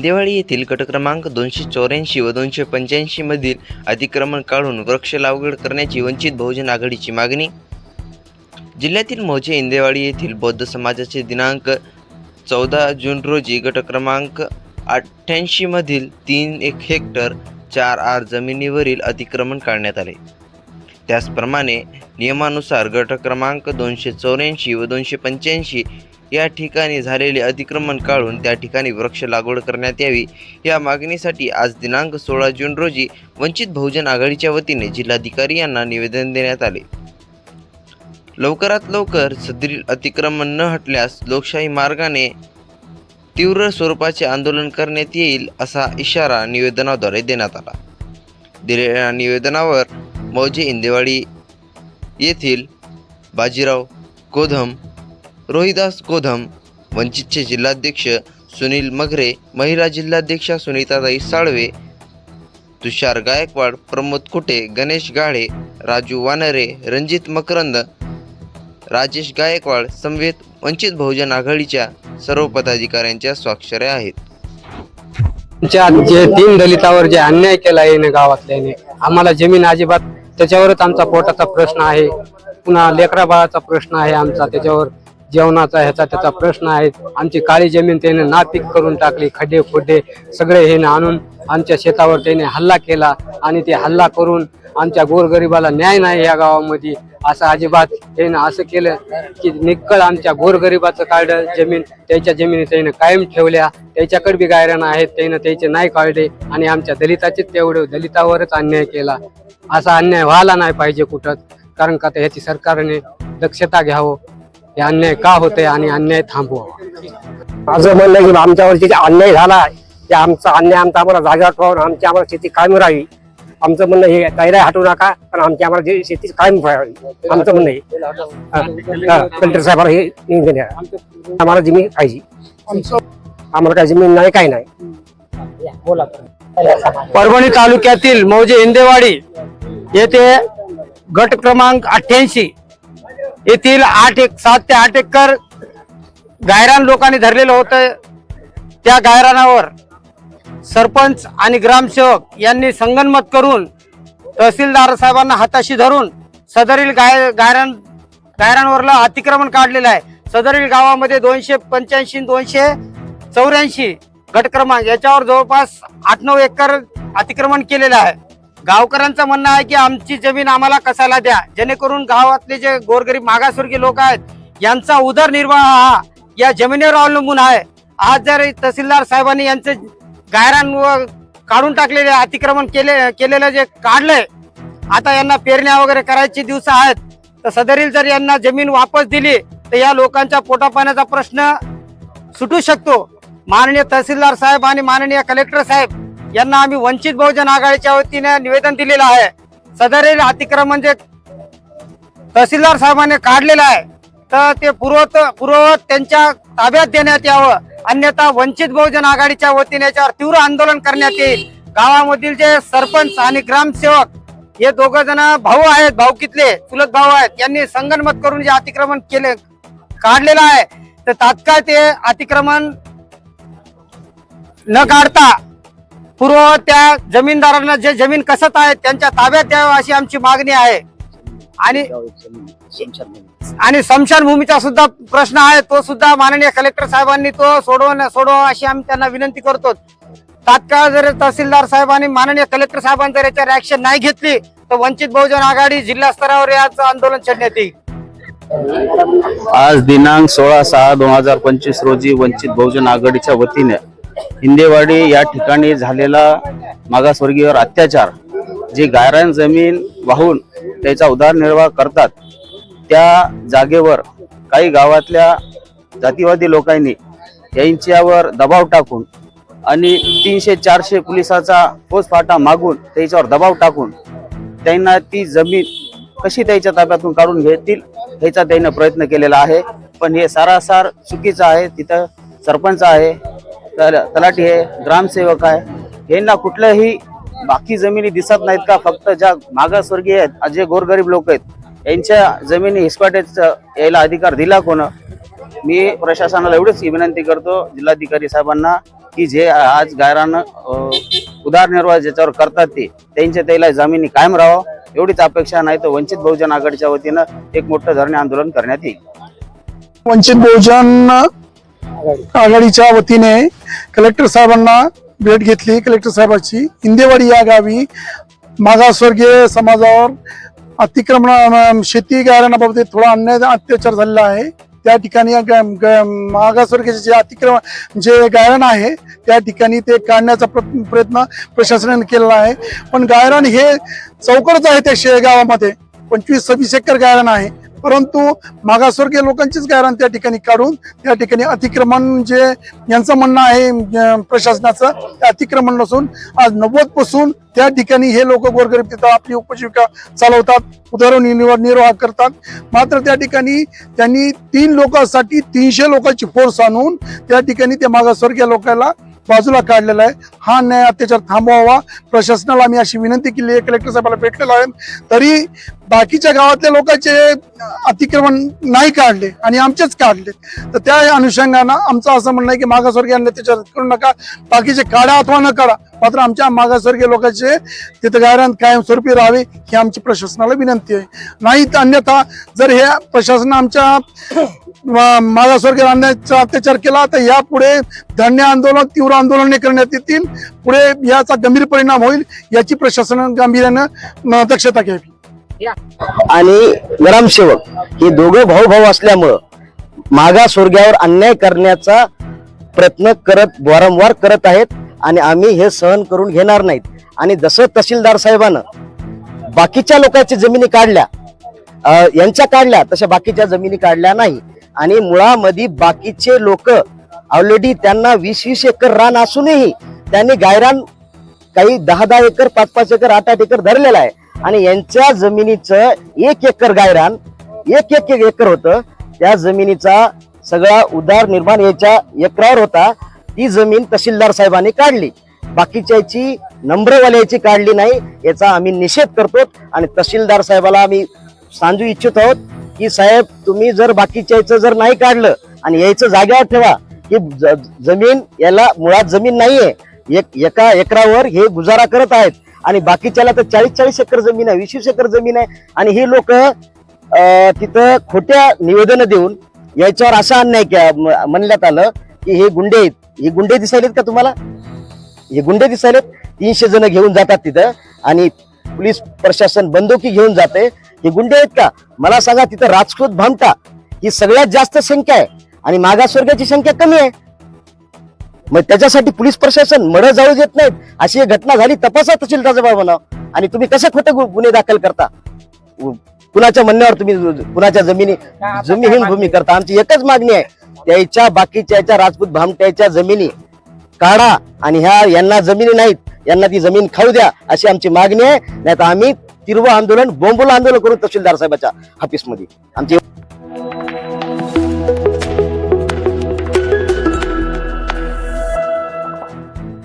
इंदेवाडी येथील गट क्रमांक दोनशे चौऱ्याऐंशी व दोनशे पंच्याऐंशी मधील अतिक्रमण काढून वृक्ष लागवड करण्याची वंचित बहुजन आघाडीची मागणी. जिल्ह्यातील मौजे इंदेवाडी येथील बौद्ध समाजाचे दिनांक चौदा जून रोजी गट क्रमांक अठ्ठ्याऐंशी मधील तीन एक हेक्टर चार आर जमिनीवरील अतिक्रमण काढण्यात आले. त्याचप्रमाणे नियमानुसार गट क्रमांक दोनशे चौऱ्याऐंशी व दोनशे पंच्याऐंशी या ठिकाणी झालेले अतिक्रमण काढून त्या ठिकाणी वृक्ष लागवड करण्यात यावी. या मागणीसाठी आज दिनांक सोळा जून रोजी वंचित बहुजन आघाडीच्या वतीने जिल्हाधिकारी यांना निवेदन देण्यात आले. लवकरात लवकर सदरील अतिक्रमण न हटल्यास लोकशाही मार्गाने तीव्र स्वरूपाचे आंदोलन करण्यात येईल असा इशारा निवेदनाद्वारे देण्यात आला. दिलेल्या निवेदनावर मौजे इंदेवाडी येथील बाजीराव कोधम रोहिदास कोधम वंचितचे जिल्हाध्यक्ष सुनील मगरे महिला जिल्हाध्यक्षा सुनीताताई साळवे तुषार गायकवाड प्रमोद कुटे गणेश गाळे राजू वानरे रणजित मकरंद राजेश गायकवाड समवेत वंचित बहुजन आघाडीच्या सर्व पदाधिकाऱ्यांच्या स्वाक्षऱ्या आहेत. जे तीन दलितावर जे अन्याय केला आहे गावातल्याने आम्हाला जमीन अजिबात त्याच्यावरच आमचा पोटाचा प्रश्न आहे. पुन्हा लेकरा बाळाचा प्रश्न आहे आमचा त्याच्यावर जेवणाचा ह्याचा त्याचा प्रश्न आहे. आमची काळी जमीन त्याने नापीक करून टाकली खड्डे खोड्डे सगळे हे आणून आमच्या शेतावर त्याने हल्ला केला आणि ते हल्ला करून आमच्या गोरगरिबाला न्याय नाही या गावामध्ये. असं अजिबात त्यानं असं केलं की निक्कळ आमच्या गोरगरिबाचं काढलं जमीन त्याच्या जमिनी त्यानं कायम ठेवल्या. त्याच्याकडे बी गायरान आहेत त्यानं त्याचे नाही काढले आणि आमच्या दलिताचेच तेवढे दलितावरच अन्याय केला. असा अन्याय व्हायला नाही पाहिजे कुठं. कारण का तर ह्याची सरकारने दक्षता घ्यावं. हे अन्याय का होते आणि अन्याय थांबवावा माझं म्हणणं आहे की आमच्यावरती जे अन्याय झाला ते आमचा अन्याय आमचा आम्हाला जागा ठेवून आमची आम्हाला शेती कायम राहावी. आमचं म्हणणं हे कैरा हटवू नका पण आमची आम्हाला जे शेती कायम राहावी. आमचं म्हणणं आहे हा, कलेक्टर साहेबाला हे निवेदन द्या. आम्हाला जमीन पाहिजे. आम्हाला काही जमीन नाही काही नाही. परभणी तालुक्यातील मौजे इंदेवाडी येथे गट क्रमांक अठ्ठ्याऐंशी येथील आठ एक सात ते आठ एकर गायरान लोकांनी धरलेलं होतं. त्या गायरानावर सरपंच आणि ग्रामसेवक यांनी संगनमत करून तहसीलदार साहेबांना हाताशी धरून सदरील गाय गायरान गायरांवरला अतिक्रमण काढलेलं आहे. सदरील गावामध्ये दोनशे पंच्याऐंशी दोनशे चौऱ्याऐंशी गट क्रमांक याच्यावर जवळपास आठ नऊ एकर अतिक्रमण केलेलं आहे. गावकऱ्यांचं म्हणणं आहे की आमची जमीन आम्हाला कसायला द्या? जेणेकरून गावातले जे गोरगरीब मागासवर्गीय लोक आहेत यांचा उदरनिर्वाह हा या जमिनीवर अवलंबून आहे. आज जर तहसीलदार साहेबांनी यांचे गायरान काढून टाकलेले अतिक्रमण केले केलेलं जे काढलंय आता यांना पेरण्या वगैरे करायचे दिवस आहेत. तर सदरील जर यांना जमीन वापस दिली तर या लोकांच्या पोटापाण्याचा प्रश्न सुटू शकतो. माननीय तहसीलदार साहेब आणि माननीय कलेक्टर साहेब यांना आम्ही वंचित बहुजन आघाडीच्या वतीने निवेदन दिलेलं आहे. सदरील अतिक्रमण जे तहसीलदार साहेबांनी काढलेलं आहे. तर ते पूर्वत पूर्ववत त्यांच्या ताब्यात देण्यात यावं. अन्यथा वंचित बहुजन आघाडीच्या वतीने याच्यावर तीव्र आंदोलन करण्यात येईल. गावामधील जे सरपंच आणि ग्रामसेवक हे दोघ जण भाऊ आहेत भाऊकीतले चुलत भाऊ आहेत. यांनी संगनमत करून जे अतिक्रमण केले काढलेलं आहे. तर तात्काळ ते अतिक्रमण न काढता पूर्व त्या जमीनदारांना जे जमीन कसत आहे त्यांच्या ताब्यात द्यावं अशी आमची मागणी आहे. आणि आणि स्मशानभूमीचा सुद्धा प्रश्न आहे तो सुद्धा माननीय कलेक्टर साहेबांनी तो सोडवणं सोडवा अशी आम्ही त्यांना विनंती करतो. तात्काळ जर तहसीलदार साहेबांनी माननीय कलेक्टर साहेबांनी जर याच्यावर ऍक्शन नाही घेतली तर वंचित बहुजन आघाडी जिल्हा स्तरावर याचं आंदोलन छेडण्यात येईल. आज दिनांक सोळा सहा दोन हजार पंचवीस रोजी वंचित बहुजन आघाडीच्या वतीने हिंदेवाडी या ठिकाणी झालेला मागासवर्गीयवर अत्याचार जे गायरान जमीन वाहून त्याचा उदरनिर्वाह करतात त्या जागेवर काही गावातल्या जातीवादी लोकांनी यांच्यावर दबाव टाकून आणि तीनशे चारशे पोलिसाचा पोचफाटा मागून त्याच्यावर दबाव टाकून त्यांना ती जमीन कशी त्याच्या ताब्यातून काढून घेतील ह्याचा त्यांना प्रयत्न केलेला आहे. पण हे सारासार चुकीचं आहे तिथं सरपंच आहे तर तलाठी आहे ग्रामसेवक आहे. यांना कुठल्याही बाकी जमिनी दिसत नाहीत का? फक्त ज्या मागासवर्गीय आहेत जे गोरगरीब लोक आहेत यांच्या जमिनी हिसपाट्याचा यायला अधिकार दिला कोण? मी प्रशासनाला एवढीच विनंती करतो जिल्हाधिकारी साहेबांना की जे आज गायरानं उदारनिर्वाह ज्याच्यावर करतात ते त्यांच्या त्याला जमिनी कायम राहावं एवढीच अपेक्षा नाही तर वंचित बहुजन आघाडीच्या वतीनं एक मोठं धरणे आंदोलन करण्यात येईल. वंचित बहुजन आघाडीच्या वतीने कलेक्टर साहेबांना भेट घेतली. कलेक्टर साहेबांची इंदेवाडी या गावी मागासवर्गीय समाजावर अतिक्रमण शेती गायरानाबाबतीत थोडा अन्याय अत्याचार झालेला आहे. त्या ठिकाणी ग- ग- मागासवर्गीय जे अतिक्रमण जे गायरान आहे त्या ठिकाणी ते काढण्याचा प्र- प्रयत्न प्रशासनाने केलेला आहे. पण गायरान हे चौकडच आहे त्या शे गावामध्ये पंचवीस सव्वीस एकर गायरान आहे. परंतु मागासवर्गीय लोकांचीच गायरान त्या ठिकाणी काढून त्या ठिकाणी अतिक्रमण जे यांचं म्हणणं आहे प्रशासनाचं ते अतिक्रमण नसून आज नव्वदपासून त्या ठिकाणी हे लोक गोरगरीब तिथं आपली उपजीविका चालवतात उदरनिर्वाह निर्वाह करतात. मात्र त्या ठिकाणी त्यांनी तीन लोकांसाठी तीनशे लोकांची फोर्स आणून त्या ठिकाणी त्या मागासवर्गीय लोकांना बाजूला काढलेला आहे. हा न्याय अत्याचार थांबवावा. प्रशासनाला आम्ही अशी विनंती केली. आहे कलेक्टर साहेबाला भेटलेलो आहे. तरी बाकीच्या गावातल्या लोकांचे अतिक्रमण नाही काढले आणि आमचेच काढले. तर त्या अनुषंगानं आमचं असं म्हणणं आहे की मागासवर्गीयांना त्याच्यात करू नका. बाकीचे काढा अथवा न काढा. मात्र आमच्या मागासवर्गीय लोकांचे तिथं गायरान कायमस्वरूपी राहावे ही आमची प्रशासनाला विनंती आहे. नाही तर अन्यथा जर हे प्रशासन आमच्या मागासवर्गीय अन्यायाचा अत्याचार केला तर यापुढे धरणे आंदोलन तीव्र आंदोलने करण्यात येतील पुढे याचा गंभीर परिणाम होईल याची प्रशासनानं गांभीर्यानं दक्षता घ्यावी. आणि ग्रामसेवक हे दोघं भाऊ भाऊ असल्यामुळं मागासवर्गीयावर अन्याय करण्याचा प्रयत्न करत वारंवार करत आहेत आणि आम्ही हे सहन करून घेणार नाहीत. आणि जसं तहसीलदार साहेबानं बाकीच्या लोकांच्या जमिनी काढल्या अं, यांच्या काढल्या तशा बाकीच्या जमिनी काढल्या नाही. आणि मुळामध्ये बाकीचे लोक ऑलरेडी त्यांना वीस वीस एकर रान असूनही त्यांनी गायरान काही दहा दहा एकर पाच पाच एकर आठ आठ एकर धरलेलं आहे. आणि यांच्या जमिनीचं एक एकर गायरान एक एक एकर होतं. त्या जमिनीचा सगळा उदार निर्माण याच्या एकरावर होता. ती जमीन तहसीलदार साहेबांनी काढली. बाकीच्याची नंबरवाल्याची काढली नाही याचा आम्ही निषेध करतो आणि तहसीलदार साहेबाला आम्ही सांगू इच्छित आहोत की साहेब तुम्ही जर बाकीच्याचं जर नाही काढलं आणि यायचं जाग्यावर ठेवा की ज- जमीन याला मुळात जमीन नाहीये. एक एका एकरावर हे गुजारा करत आहेत. आणि बाकीच्याला तर चाळीस चाळीस एकर जमीन आहे वीस वीस एकर जमीन आहे. आणि ही लोक तिथं खोट्या निवेदन देऊन याच्यावर असा अन्याय के- म- म्हणण्यात आलं की हे गुंडे आहेत. हे गुंडे दिसायलेत का तुम्हाला? हे गुंडे दिसायलेत. तीनशे जण घेऊन जातात तिथं. आणि पोलीस प्रशासन बंदुकी घेऊन जाते. हे गुंडे आहेत का? मला सांगा तिथं राजकोत भामटा ही सगळ्यात जास्त संख्या आहे. आणि मागासवर्गाची संख्या कमी आहे. मग त्याच्यासाठी पोलीस प्रशासन मड जाऊ देत नाहीत. अशी एक घटना झाली तपासा तहसीलदारचा बाब म्हणाव. आणि तुम्ही कसे खोटे गुन्हे दाखल करता? कुणाच्या म्हणण्यावर तुम्ही कुणाच्या जमिनी जमीन भूमी करता? आमची एकच मागणी आहे. त्याच्या बाकीच्या राजपूत भामट्याच्या जमिनी काढा आणि ह्या यांना जमिनी नाहीत. यांना ती जमीन खाऊ द्या अशी आमची मागणी आहे. नाही तर आम्ही तीव्र आंदोलन बोंबोल आंदोलन करू तहसीलदार साहेबाच्या ऑफिसमध्ये आमची